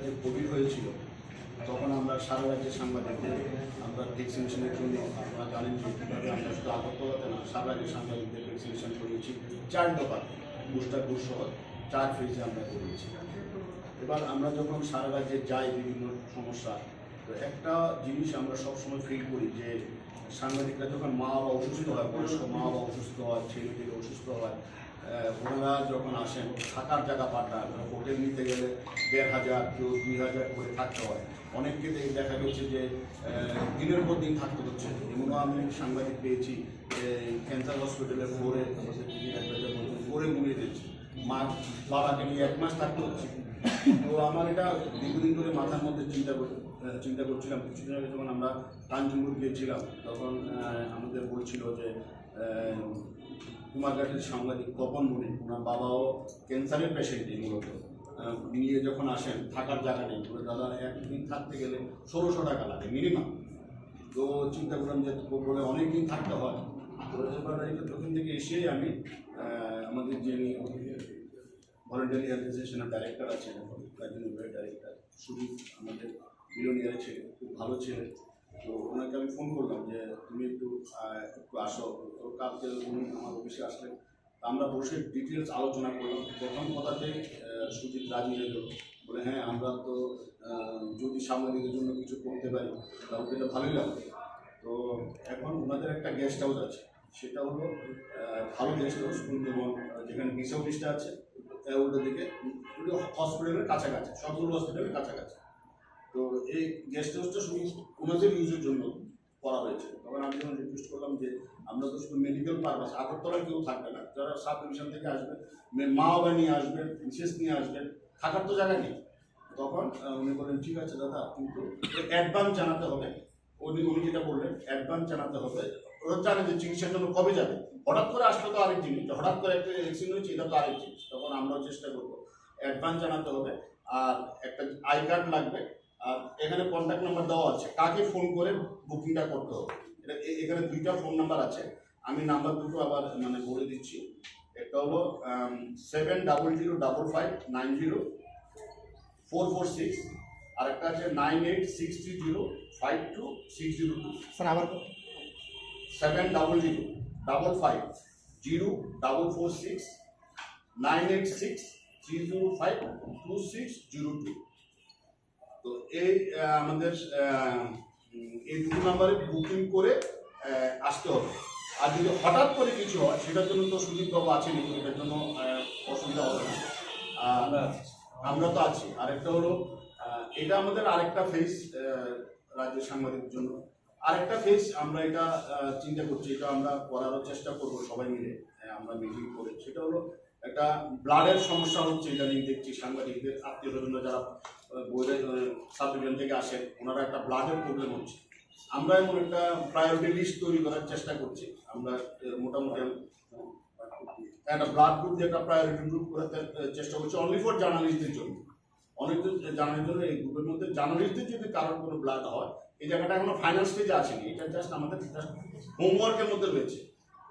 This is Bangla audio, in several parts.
রাজ্যে কোভিড হয়েছিল, তখন আমরা সারা রাজ্যের সাংবাদিকদের আমরা ভ্যাকসিনেশনের জন্য আপনারা জানেন যে কীভাবে আমরা শুধু আগরতলাতে না, সারা রাজ্যের সাংবাদিকদের ভ্যাকসিনেশন করিয়েছি, চার দফা বুস্টার ডোজ সহ চার ফেজে আমরা করিয়েছি। এবার আমরা যখন সারা রাজ্যে যাই বিভিন্ন সমস্যা, তো একটা জিনিস আমরা সবসময় ফিল করি যে সাংবাদিকরা যখন মা বাবা অসুস্থ হয়, বয়স্ক মা বাবা অসুস্থ হয় ছেলে অসুস্থ হয় ওনারা যখন আসেন, থাকার জায়গা পাঠান হোটেল নিতে গেলে দেড় হাজার কেউ দুই হাজার করে থাকতে হয়। অনেককে দেখা গেছে যে দিনের পর দিন থাকতে হচ্ছে। এমনও আমি সাংবাদিক পেয়েছি যে ক্যান্সার হসপিটালে একবার বলছেন ফ্লোরে ঘুমিয়ে দিচ্ছে মা বাবাকে নিয়ে এক মাস থাকতে হচ্ছে। তো আমার এটা দীর্ঘদিন ধরে মাথার মধ্যে চিন্তা চিন্তা করছিলাম। কিছুদিন আগে যখন আমরা কাঞ্চনপুর গিয়েছিলাম, তখন আমাদের বলছিল যে কুমারঘাটের সাংবাদিক তপন মুনি, ওনার বাবাও ক্যান্সারের পেশেন্টই মূলত। নিয়ে যখন আসেন, থাকার জায়গা নেই, বলে, দাদা একদিন থাকতে গেলে ষোলোশো টাকা লাগে মিনিমাম তো চিন্তা করলাম যে বলে, অনেক দিন থাকতে হয়। তো এবার ওখান থেকে এসেই আমি আমাদের যিনি ভলেন্টারি অর্গানাইজেশনের ডাইরেক্টর আছেন এখন ডাইরেক্টর সুদীপ আমাদের বিলোনিয়ার ছেলে, খুব ভালো ছেলে। তো ওনাকে আমি ফোন করলাম যে, তুমি একটু একটু আসো। তো কালকে উনি আমার অফিসে আসলেন। আমরা বসে ডিটেলস আলোচনা করলাম। প্রথম কথাতেই সুজিত রাজি গেল বলে হ্যাঁ আমরা তো যদি সাংবাদিকের জন্য কিছু করতে পারি তাহলে এটা ভালোই লাগবে। তো এখন ওনাদের একটা গেস্ট হাউস আছে। সেটা হলো ভালো গেস্ট হাউস এবং যেখানে বিশ অফিসটা আছে উল্টো দিকে হসপিটালের কাছাকাছি সবগুলো হসপিটালের কাছাকাছি। তো এই গেস্ট হাউসটা শুধু ওনাদের ইউজের জন্য করা হয়েছে। তখন আমি যখন রিকোয়েস্ট করলাম যে আমরা তো শুধু মেডিকেল পারপাস আগরতলায় কেউ থাকবে না। যারা সাব ডিভিশন থেকে আসবে, মা বাবা নিয়ে আসবেন বিশেষ নিয়ে আসবেন থাকার তো জায়গা নেই। তখন উনি বললেন, ঠিক আছে দাদা, কিন্তু অ্যাডভান্স জানাতে হবে। উনি উনি যেটা বললেন অ্যাডভান্স জানাতে হবে। ওরা জানে যে চিকিৎসার জন্য কবে যাবে। হঠাৎ করে আসলে তো আরেক জিনিস হঠাৎ করে একটা অ্যাক্সিডেন্ট হয়েছে, এটা তো আরেক জিনিস। তখন আমরাও চেষ্টা করব অ্যাডভান্স জানাতে হবে। আর একটা আই কার্ড লাগবে আর এখানে কন্ট্যাক্ট নাম্বার দেওয়া আছে। কাকে ফোন করে বুকিংটা করতে হবে? এটা এখানে দুইটা ফোন নাম্বার আছে। আমি নাম্বার দুটো আবার মানে বলে দিচ্ছি। একটা হলো seven double zero double five nine zero four four six আর একটা আছে nine eight six three zero five two six zero two sir আবার seven double zero double five zero double four six nine eight six three zero five two six zero two তো এই আমাদের এই দুটো নাম্বারে বুকিং করে আসতে হবে। আর যদি হঠাৎ করে কিছু হয় সেটার জন্য তো সুদীপবাবু আছেন এটার জন্য অসুবিধা হবে না। আমরা তো আছি। আরেকটা হলো এটা আমাদের আরেকটা ফেস রাজ্যের সাংবাদিকের জন্য। আরেকটা ফেস আমরা এটা চিন্তা করছি এটা আমরা করারও চেষ্টা করব সবাই মিলে আমরা মিটিং করে। সেটা হলো একটা ব্লাডের সমস্যা হচ্ছে ইদানিং দেখছি সাংবাদিকদের, আত্মীয় স্বজন যারা সাব ডিভিশন থেকে আসেন, ওনারা একটা ব্লাডের প্রবলেম হচ্ছে। আমরা এমন একটা প্রায়োরিটি লিস্ট তৈরি করার চেষ্টা করছি। আমরা মোটামুটি, একটা ব্লাড গ্রুপ দিয়ে একটা প্রায়োরিটি গ্রুপ করার চেষ্টা করছি অনলি ফর জার্নালিস্টদের জন্য। অনেক জানার জন্য এই গ্রুপের মধ্যে জার্নালিস্টদের যদি কারোর কোনো ব্লাড হয়, এই জায়গাটা এখনও ফাইনাল স্টেজে আসেনি। এটা জাস্ট আমাদের জাস্ট হোমওয়ার্কের মধ্যে রয়েছে।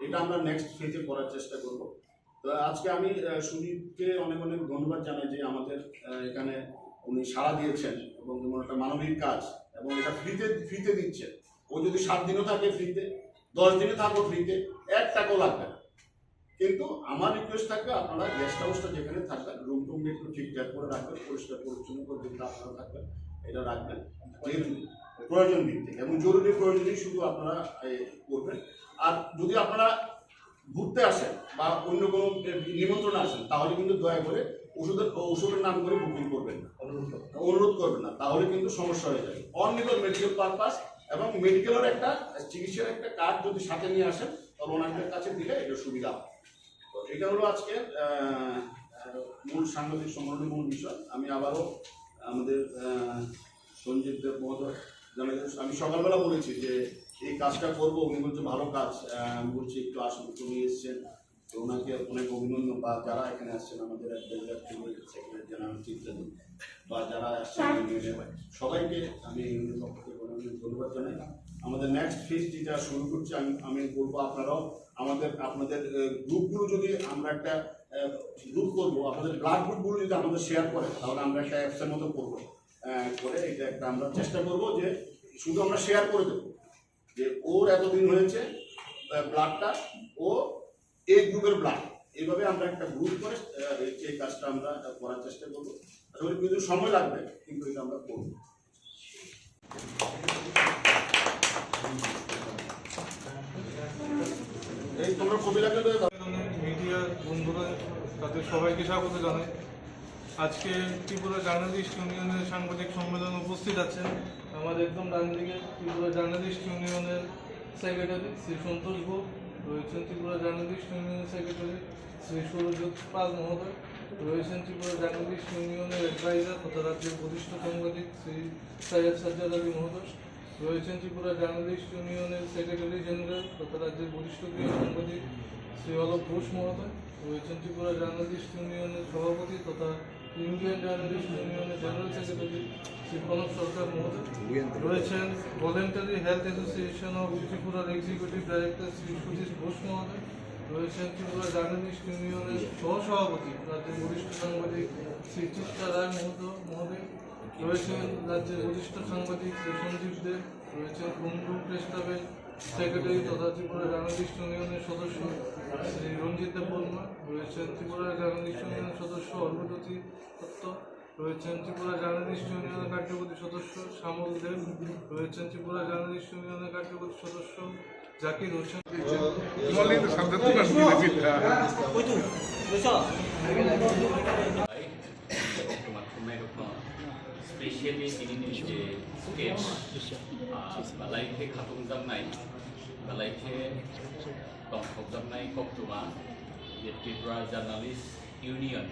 এটা আমরা নেক্সট ফেজে করার চেষ্টা করব। তো আজকে আমি সুদীপকে অনেক অনেক ধন্যবাদ জানাই যে আমাদের এখানে উনি সাড়া দিয়েছেন এবং একটা মানবিক কাজ এবং এটা ফ্রিতে ফ্রিতে দিচ্ছেন ও যদি সাত দিনও থাকে ফ্রিতে, দশ দিনে থাকো ফ্রিতে, এক টাকাও লাগবে না। কিন্তু আমার রিকোয়েস্ট থাকবে আপনারা গেস্ট হাউসটা যেখানে থাকবেন রুম টুম একটু ঠিকঠাক করে রাখবেন, পরিষ্কার পরিচ্ছন্ন করে যেটা আপনারা থাকবেন এটা রাখবেন। যেহেতু প্রয়োজন থেকে এবং জরুরি প্রয়োজনই শুধু আপনারা করবেন। আর যদি আপনারা ঘুরতে আসেন বা অন্য কোনো নিমন্ত্রণ আসেন তাহলে কিন্তু দয়া করে ওষুধের ওষুধের নাম করে বুকিং করবেন না। অনুরোধ করবেন। না তাহলে কিন্তু সমস্যা হয়ে যাবে। অনলিগল মেডিকেল পারপাস এবং মেডিকেলের একটা চিকিৎসার একটা কার্ড যদি সাথে নিয়ে আসেন তাহলে ওনাদের কাছে দিলে এটা সুবিধা হবে। তো এটা হলো আজকে মূল সাংবাদিক সম্মেলনের মূল বিষয়। আমি আবারও আমাদের সঞ্জীব দেব মহোদয় আমি সকালবেলা বলেছি যে এই কাজটা করব উনি বলছে ভালো কাজ। আমি বলছি একটু আসুন তুমি এসছেন। তো ওনাকে অনেক অভিনন্দন বা যারা এখানে আসছেন আমাদের সেক্রেটারি জেনারেল চিত্রাদি বা যারা আসছেন সবাইকে আমি ইউনিয়নের পক্ষ থেকে অনেক অনেক ধন্যবাদ জানাই। আমাদের নেক্সট ফেজ যেটা শুরু করছি আমি আমি বলব আপনারাও আমাদের আপনাদের গ্রুপগুলো যদি আমরা একটা গ্রুপ করব আপনাদের ব্লাড গ্রুপগুলো যদি আমাদের শেয়ার করে তাহলে আমরা একটা অ্যাপসের মতো করব। করে এটা একটা আমরা চেষ্টা করব যে শুধু আমরা শেয়ার করে দেবো। যে ওর এতদিন হয়েছে ব্লাডটা ও এই গ্রুপের ব্লাড এইভাবে আমরা একটা গ্রুপ করে এই- কাজটা আমরা করার চেষ্টা করব। আসলে কিন্তু সময় লাগবে, কিন্তু এটা আমরা করব। এই তোমরা কবি মিডিয়া বন্ধুরা, তাদের সবাইকে স্বাগত জানাই। আজকে ত্রিপুরা জার্নালিস্ট ইউনিয়নের সাংবাদিক সম্মেলনে উপস্থিত আছেন। আমাদের একদম ডান দিকে ত্রিপুরা জার্নালিস্ট ইউনিয়নের সেক্রেটারি শ্রী সন্তোষ ভোগ, রয়েছেন ত্রিপুরা জার্নালিস্ট ইউনিয়নের সেক্রেটারি শ্রী সুরজিৎ পাল মহোদয়, রয়েছেন ত্রিপুরা জার্নালিস্ট ইউনিয়নের অ্যাডভাইজার তথা রাজ্যের বরিষ্ঠ সাংবাদিক শ্রী সৈয়দ সাজ্জাদ আলী মহোদয়, রয়েছেন ত্রিপুরা জার্নালিস্ট ইউনিয়নের সেক্রেটারি জেনারেল তথা রাজ্যের বরিষ্ঠ গৃহ সাংবাদিক শ্রী অলোক ঘোষ মহোদয়, রয়েছেন ত্রিপুরা জার্নালিস্ট ইউনিয়নের সভাপতি তথা ইন্ডিয়ান জার্নালিস্ট ইউনিয়নের জেনারেল সেক্রেটারি শ্রী প্রণব সরকার মহোদয় রয়েছেন ভলেন্টারি হেলথ অ্যাসোসিয়েশন অফ ত্রিপুরার এক্সিকিউটিভ ডাইরেক্টর শ্রী সুধীর ঘোষ মহোদয় রয়েছেন ত্রিপুরা জার্নালিস্ট ইউনিয়নের সহসভাপতি রাজ্যের বরিষ্ঠ সাংবাদিক শ্রী চিত্রা রায় মহোদয় মহোদয় রয়েছেন রাজ্যের বরিষ্ঠ সাংবাদিক শ্রী সঞ্জীব দেব রয়েছেন কুমরু প্রেস সেক্রেটারি তথা ত্রিপুরা জার্নালিস্ট ইউনিয়নের সদস্য শ্রী রঞ্জিত দেব বর্মা রয়েছেন ত্রিপুরা জার্নালিস্ট ইউনিয়নের সদস্য অর্ঘজ্যোতি দত্ত রয়েছেন ত্রিপুরা জার্নালিস্ট ইউনিয়নের কার্যকরী সদস্য শ্যামল দেব রয়েছেন ত্রিপুরা জার্নালিস্ট ইউনিয়নের কার্যকরী সদস্য Zakir Hossain. Mollindo Santa Tuna Fila. Specially दिनैनि जे स्केच बालायखे खाथुमजाबनाय बालायखे दंफबजाबनाय कक्टुमा जे त्रिपुरा जार्नालिस्ट इउनियन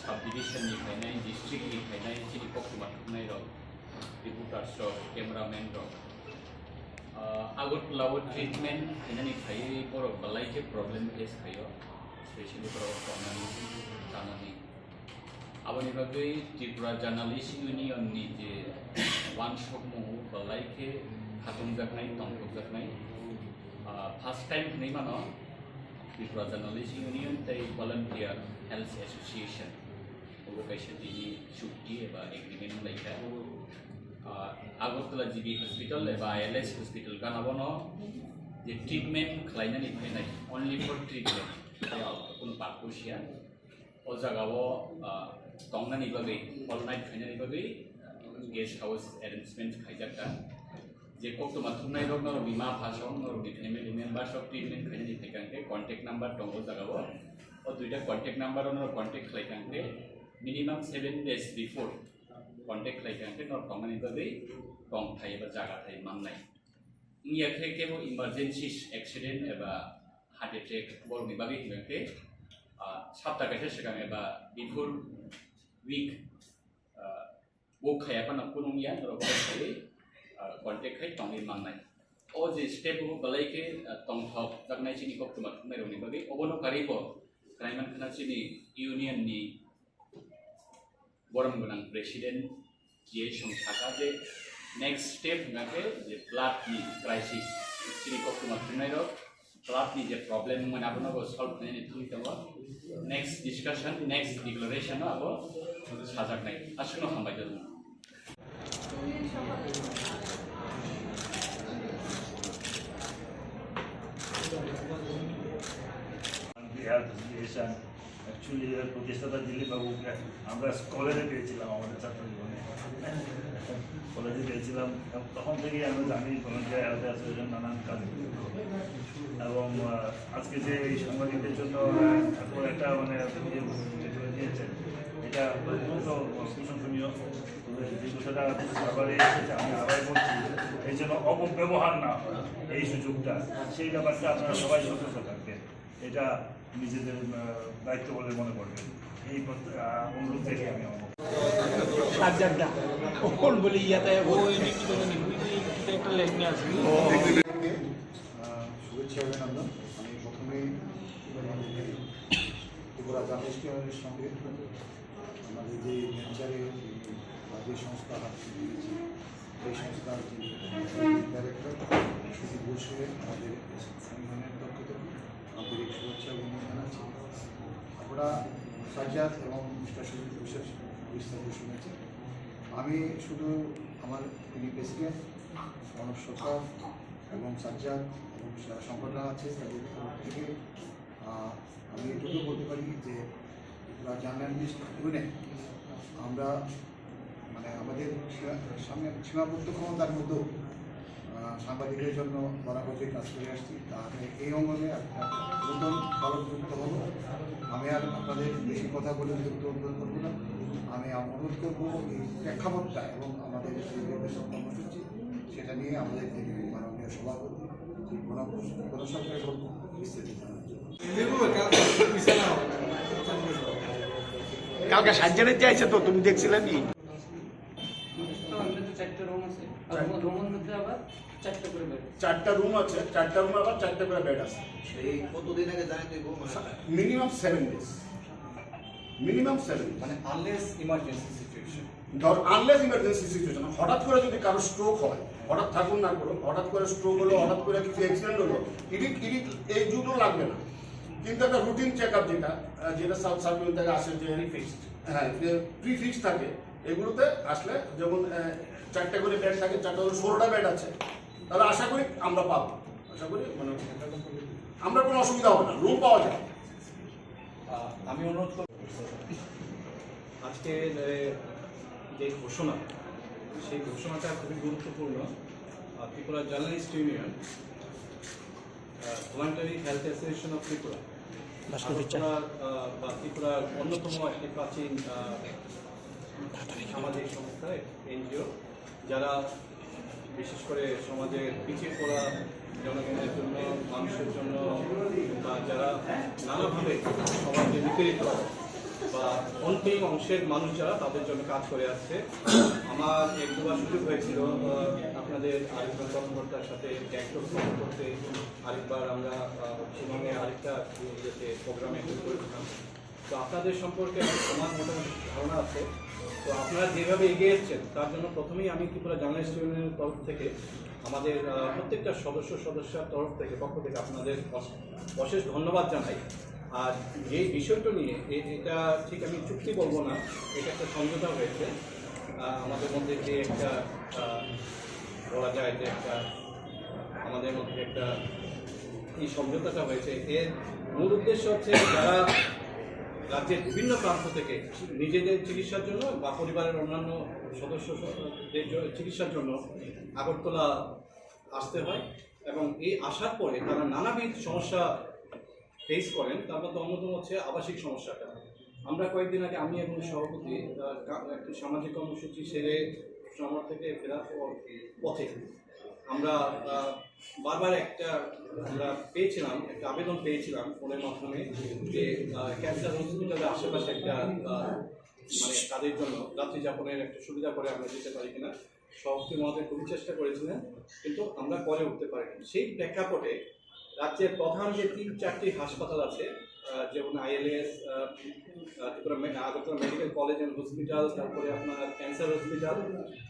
साब डिभिजननिफ्रायनो डिस्ट्रिक्टनिफ्रायनो जिनि कक्टुमा थांनाय दं रिपर्टार्स दं केमेरामेन दं আগরতলাও ট্রিটমেন্ট এনানি খাই বড় বালাইকে প্রবলেম ফেস খাইও স্পেশালি বড় প্রবলেম জানানি আবার এভাবে ত্রিপুরা জার্নালিস্ট ইউনিয়ন নিজে ওয়ান সমূহ লাইকে খাতুন জাকনাই তন্ত্র জাকনাই ফার্স্ট টাইম নেই মানো ত্রিপুরা জার্নালিস্ট ইউনিয়ন, তাই ভলান্টিয়ার হেলথ অ্যাসোসিয়েশন ওকাইসে তিনি চুক্তি বা এগ্রিমেন্ট লাইকা। আগরতলা জিবি হসপিটাল এবা এলএস হসপিটাল গানাবন যে ট্রিটমেন্ট খালাইনাनै নাই অনলি ফর ট্রিটমেন্ট কোনো পাকুশিয়া ও জায়গাও তংনানিভাবে অলনাইট খাইজানিভাবে গেস্ট হাউস অ্যারেঞ্জমেন্ট খাইজাকা যে কোর্টমা থুনাই রক নর বিমা, ভাষণ নর ফ্যামিলি মেম্বার সব ট্রিটমেন্ট খাইজানি থাকাঙ্কে কন্ট্যাক্ট নাম্বার টঙ্গ জাগাব। ও দুইটা কন্ট্যাক্ট নাম্বার নর contact খাইকাঙ্কে minimum seven days before contact খাইকাঙ্কে নর তংনানিভাবে টং থাই বা জাগা থাই মাননাই ইয়াকে কেবল ইমার্জেন্সিস অ্যাক্সিডেন্ট এবা হার্ট অ্যাটাক বড় বিভাগে হিমাকে সাপ্তাহ কাছে সেখানে বা বিফোর गाइथे सिगां एबा बिफोर उइक वो खायाबा नखौ नंगिया नरक खायै कन्टेक्ट खाय तंनि माननाय ओ जे स्टेप हो बलाइके तंथक जागनाय चिनि कक्टमा थुनाय रनि bagै अबनो कारिबो क्राइमान खाना चिनि इउनियन नि बरम गोनां प्रेसिडेन्ट जे संसाका जे नेक्स्ट स्टेप होनाके जे ब्लाडनि क्राइसिस चिनि कक्टमा थुनाय આપની જે પ્રોબ્લેમ મને આપણને સોલ્વ કરીને તું તમે નેક્સ્ટ ડિસ્કશન નેક્સ્ટ ડિક્લેરેશન আব সাজাক নাই আসলে সম্ভাব্য We have the liaison actually এর প্রতিষ্ঠাতা দিলীপ বাবুকে আমরা কলেজে পেয়েছিলাম আমাদের ছাত্র জীবনে। কলেজে পেয়েছিলাম। তখন থেকেই আমরা জানি ভলেন্টিয়ার অ্যাসোসিয়েশন নানান কাজ এবং আজকে যে এই সাংবাদিকদের জন্য একটা মানে ইয়ে দিয়েছেন এটা অত্যন্ত প্রশংসনীয় যে বিষয়টা বারবারই এসেছে, আমি আবার বলছি, এই জন্য অপব্যবহার না এই সুযোগটা। সেই ব্যাপারটা আপনারা সবাই সতর্ক থাকবেন। এটা নিজেদের দায়িত্ব বলে মনে করবেন এই অনুরোধ রেখে আমি আমার শুভেচ্ছা অভিনন্দন আমি প্রথমেই জার্নালিস্টের সঙ্গে। আমাদের যে নেচারে বা যে সংস্থা হাত সেই সংস্থার যে ডাইরেক্টর সুদীপ আমাদের থেকে আন্তরিক শুভেচ্ছা এবং জানাচ্ছি। আমরা সাজ্জাদ এবং মিস্টার বিশেষ বিস্তারিত শুনেছি। আমি শুধু আমার যিনি প্রেসিডেন্ট, মানব সরকার এবং সাজ্জাদ এবং যারা সংগঠন আছে, তাদের থেকে আমি এটুকু বলতে পারি যে জার্নালিস্ট ইউনিয়ন আমরা মানে আমাদের সামনে সীমাবদ্ধ ক্ষমতার মধ্যেও আহ, সাংবাদিকদের জন্য বরাবর যে কাজ করে আসছি। তাহলে এই অঙ্গনে একটা নতুন ফলক যুক্ত হব। আমি আর আপনাদের বেশি কথা বলে যুক্ত করব না। আমি অনুরোধ করব এই প্রেক্ষাপটটা এবং আমাদের যে নির্বাচন কর্মসূচি সেটা নিয়ে আমাদের মাননীয় সভাপতি যে গণসংখ্যা বিস্তারিত কালকে সাজ্জানের চাইছে তো তুমি দেখছিলে নি চারটে রুম আছে আর রুমের মধ্যে আবার চারটে করে বেড চারটা রুম আছে চারটা রুম আবার চারটা করে বেড আছে। এই কতদিন আগে জানেন তুই minimum seven days minimum seven মানে আনলেস ইমার্জেন্সি সিচুয়েশন ধর আনলেস ইমার্জেন্সি সিচুয়েশন হঠাৎ করে যদি কারও স্ট্রোক হয় হঠাৎ থাকুন না করো হঠাৎ করে স্ট্রোক হলো হঠাৎ করে কিছু অ্যাক্সিডেন্ট হলো ইডি ইডি এই যুগও লাগবে না। কিন্তু একটা রুটিন চেক আপ যেটা যেটা সাউথ সার্ভিস থেকে আসে যে ফিক্সড হ্যাঁ প্রি ফিক্স থাকে এগুলোতে আসলে যেমন আহ, চারটে করে বেড থাকে চারটা করে ষোলোটা বেড আছে। তাহলে আশা করি আমরা পাবো। আশা করি মানে আমরা কোনো অসুবিধা হবে না রুম পাওয়া যায়। আমি অনুরোধ করব আজকে যে ঘোষণা সেই ঘোষণাটা খুবই গুরুত্বপূর্ণ। Tripura journalist union voluntary health association of Tripura বা ত্রিপুরার অন্যতম একটি প্রাচীন আহ, সামাজিক সংস্থা এনজিও যারা বিশেষ করে সমাজের পিছিয়ে পড়া জনগণের জন্য, মানুষের জন্য, বা যারা নানাভাবে সমাজে নিপীড়িত বা অন্তিম অংশের মানুষ যারা, তাদের জন্য কাজ করে আসছে। আমার এক দুবার সুযোগ হয়েছিল আপনাদের আরেকবার কর্মকর্তার সাথে একটু করতে আরেকবার আমরা শিলংয়ে আরেকটা ইয়েতে প্রোগ্রামে করেছিলাম। তো আপনাদের সম্পর্কে আমার মোটামুটি ধারণা আছে। তো আপনারা যেভাবে এগিয়ে এসেছেন, তার জন্য প্রথমেই আমি ত্রিপুরা জার্নালিস্ট ইউনিয়নের তরফ থেকে, আমাদের প্রত্যেকটা সদস্য, সদস্যার তরফ থেকে, পক্ষ থেকে আপনাদের অশেষ ধন্যবাদ জানাই। আর যে বিষয়টা নিয়ে এটা ঠিক আমি চুক্তি বলব না, এটা একটা সমঝোতা হয়েছে। আমাদের মধ্যে যে একটা বলা যায় যে একটা, আমাদের মধ্যে একটা, এই সমঝোতাটা হয়েছে। এর মূল উদ্দেশ্য হচ্ছে যারা রাজ্যের বিভিন্ন প্রান্ত থেকে নিজেদের চিকিৎসার জন্য বা পরিবারের অন্যান্য সদস্যদের চিকিৎসার জন্য আগরতলা আসতে হয় এবং এই আসার পরে তারা নানাবিধ সমস্যা ফেস করেন। তার মধ্যে অন্যতম হচ্ছে আবাসিক সমস্যাটা। আমরা কয়েকদিন আগে আমি এবং সভাপতি একটি সামাজিক কর্মসূচি সেরে শহর থেকে ফেরার পর পথে আমরা বারবার একটা আমরা পেয়েছিলাম, একটা আবেদন পেয়েছিলাম ফোনের মাধ্যমে যে ক্যান্সার হসপিটালের আশেপাশে একটা মানে তাদের জন্য রাত্রি যাপনের একটা সুবিধা করে আমরা দিতে পারি কিনা সভাপতি মহোদয় খুবই চেষ্টা করেছিলেন, কিন্তু আমরা করে উঠতে পারিনি। সেই প্রেক্ষাপটে রাজ্যের প্রধান যে তিন চারটি হাসপাতাল আছে যেমন ILS Agartala medical college and hospital, তারপরে আপনার ক্যান্সার হসপিটাল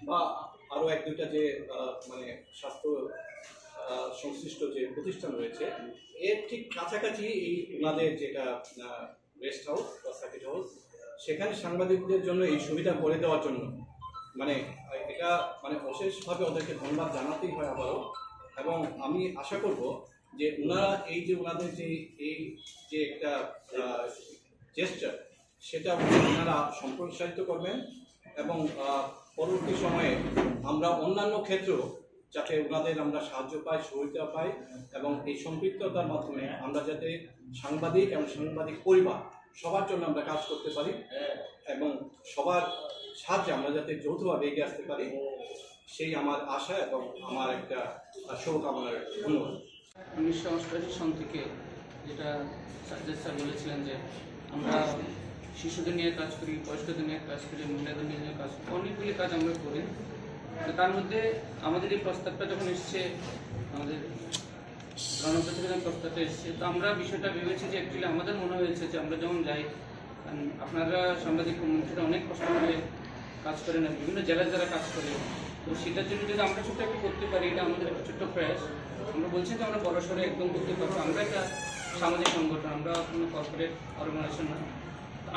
বা আরও এক, দুইটা যে মানে স্বাস্থ্য সংশ্লিষ্ট যে প্রতিষ্ঠান রয়েছে, এর ঠিক কাছাকাছি এই ওনাদের যেটা রেস্ট হাউস বা সার্কিট হাউস সেখানে সাংবাদিকদের জন্য এই সুবিধা করে দেওয়ার জন্য মানে এটা মানে অশেষভাবে ওদেরকে ধন্যবাদ জানাতেই হয় আবারও, এবং আমি আশা করব যে ওনারা এই যে ওনাদের যে, এই যে একটা জেস্টার সেটা ওনারা সম্প্রসারিত করবেন এবং পরবর্তী সময়ে আমরা অন্যান্য ক্ষেত্রেও যাতে ওনাদের আমরা সাহায্য পাই, সহযোগিতা পাই এবং এই সম্পৃক্ততার মাধ্যমে আমরা যাতে সাংবাদিক এবং সাংবাদিক পরিবার সবার জন্য আমরা কাজ করতে পারি এবং সবার সাহায্যে আমরা যাতে যৌথভাবে এগিয়ে আসতে পারি, সেই আমার আশা এবং আমার একটা শুভকামনার ধন্যবাদ। উনিশশো অষ্টআশি সন থেকে যেটা সাজ্জাদ স্যার বলেছিলেন যে আমরা শিশুদের নিয়ে কাজ করি, বয়স্কদের নিয়ে কাজ করি, মহিলাদের নিয়ে কাজ করি, অনেকগুলি কাজ আমরা করি। তার মধ্যে আমাদের এই প্রস্তাবটা যখন এসছে, আমাদের যখন প্রস্তাবটা এসছে, তো আমরা বিষয়টা ভেবেছি যে অ্যাকচুয়ালি আমাদের মনে হয়েছে যে আমরা যখন যাই আপনারা সাংবাদিক কমিউনিটিটা অনেক কষ্ট করে কাজ করেন বিভিন্ন জেলায় যারা কাজ করে, তো সেটার জন্য যদি আমরা ছোট্ট একটু করতে পারি, এটা আমাদের একটা ছোট্ট প্রয়াস। আমরা বলছি যে আমরা বড় সড়ো একদম করতে পারব। আমরা একটা সামাজিক সংগঠন, আমরা কোনো কর্পোরেট অর্গানাইজেশন না।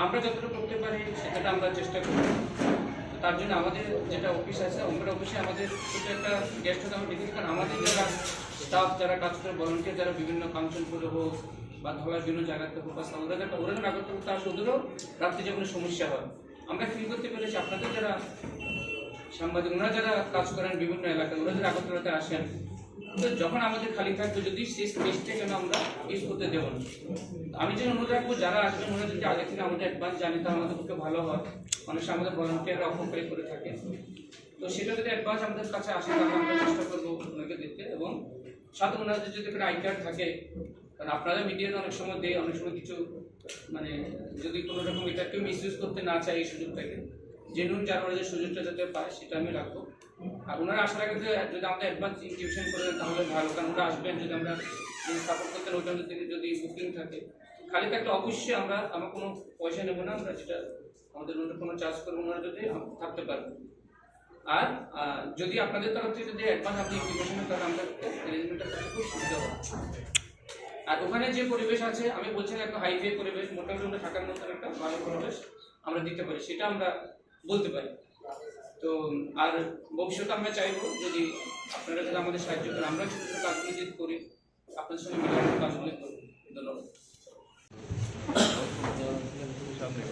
আমরা যতটুকু করতে পারি সেটা আমরা চেষ্টা করি তার জন্য আমাদের যেটা অফিস আছে আমরা অফিসে আমাদের ছোট একটা গেস্ট হাউস আমরা দেখেছি, কারণ আমাদের যারা স্টাফ যারা কাজ করে ভলেন্টিয়ার যারা বিভিন্ন কাঞ্চনপুরে হোক বা ধরার বিভিন্ন জায়গাতে হোক বা ওরা যারা ওরা যখন আগরতলা আসে, ওদেরও রাত্রে যে কোনো সমস্যা হয়। আমরা ফিল করতে পেরেছি, আপনাদের যারা সাংবাদিক, ওনারা যারা কাজ করেন বিভিন্ন এলাকায়, ওরা যারা আগরতলাতে আসেন যখন আমাদের খালি থাকবে যদি সেই স্পেসটা যেন আমরা ইউজ করতে দেব না? আমি যেন অনুরোধ রাখব, যারা আসবেন ওরা যদি আগে থেকে আমাদের অ্যাডভান্স জানি তাহলে আমাদের পক্ষে ভালো হয়। অনেক সময় আমাদের ভলান্টিয়াররা অকুপাই করে থাকে। তো সেটা যদি অ্যাডভান্স আমাদের কাছে আসে, তাহলে আমরা চেষ্টা করব ওনাকে দিতে এবং সাথে ওনাদের যদি একটা আই কার্ড থাকে, কারণ আপনারা মিডিয়াতে অনেক সময় দেয়, অনেক সময় কিছু মানে যদি কোনো রকম এটা কেউ মিসইউজ করতে না চায় এই সুযোগটাকে জেনুইন যার যে সুযোগটা যাতে পায়, সেটা আমি রাখব। আর ওনারা আসার আগে যদি আমাদের অ্যাডভান্স ইনটিউশন করে তাহলে ভালো। কারণ ওরা আসবেন, যদি আমরা সাপোর্ট করতে ওইটা থেকে যদি বুকিং থাকে। খালি থাকলে অবশ্যই আমরা, আমার কোনো পয়সা নেব না, আমরা যেটা আমাদের ওনারা কোনো চার্জ করব ওনারা যদি থাকতে পারবে আর যদি আপনাদের তরফ থেকে যদি অ্যাডভান্স আপনি ইনফরমেশন তাহলে আমরা অ্যারেঞ্জমেন্টটা খুব সুবিধা হবে। আর ওখানে যে পরিবেশ আছে, আমি বলছি না একটা হাইওয়ে পরিবেশ, মোটামুটি আমরা থাকার মতন একটা ভালো পরিবেশ আমরা দিতে পারি, সেটা আমরা বলতে পারি। তো আর ভবিষ্যতে আমরা চাইব যদি আপনারা যদি আমাদের সাহায্য করেন আমরা ছোটো ছোটো কাজগুলো যদি করি আপনাদের সঙ্গে মিলে কাজগুলো করব। ধন্যবাদ। সামনে